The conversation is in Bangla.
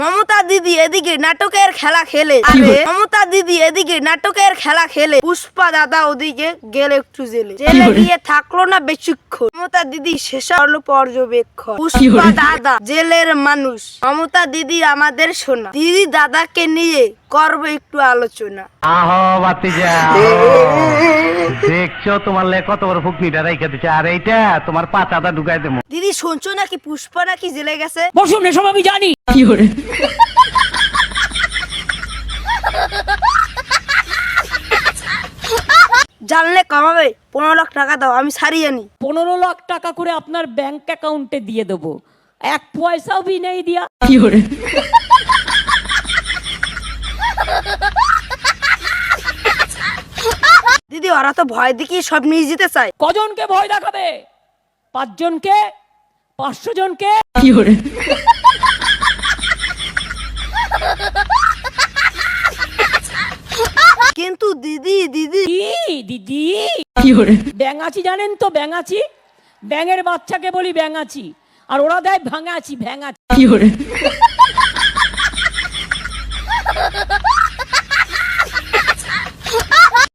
মমতা দিদি এদিকে নাটকের খেলা খেলে। আরে মমতা দিদি এদিকে নাটকের খেলা খেলে। পুষ্পা দাদা ওদিকে গেলে একটু জেলে। জেলে গিয়ে থাকল না বেশিক্ষণ। মমতা দিদি শেষ হলো পর্যবেক্ষণ। পুষ্পা দাদা জেলের মানুষ। মমতা দিদি আমাদের শোনা। দিদি দাদাকে নিয়ে করব একটু আলোচনা। আহো বাতিজা দেখছ তোমার লে কত বড় ফুকনিটা দিচ্ছে আর এইটা তোমার পাতাটা ঢুকাই দেবো। দিদি শুনছো নাকি পুষ্পা নাকি জেলে গেছে? বসুন এসব আমি জানি। জানলে কমাবে পনেরো লাখ টাকা দাও আমি সারিয়ে নি পনেরো লাখ টাকা করে আপনার ব্যাংক অ্যাকাউন্টে দিয়ে দেবো। এক পয়সাও বি নেই দিয়া। দিদি ওরা তো ভয় দেখিয়ে সব নিয়ে যেতে চায়। কজনকে ভয় দেখাবে? পাঁচজনকে? পাঁচশো জনকে কিন্তু দিদি দিদি। কি দিদি? ব্যাঙাচি জানেন তো ব্যাঙাচি? ব্যাঙের বাচ্চাকে বলি ব্যাঙাচি। আর ওরা দেয় ভাঙাচি ভ্যাঙাচি।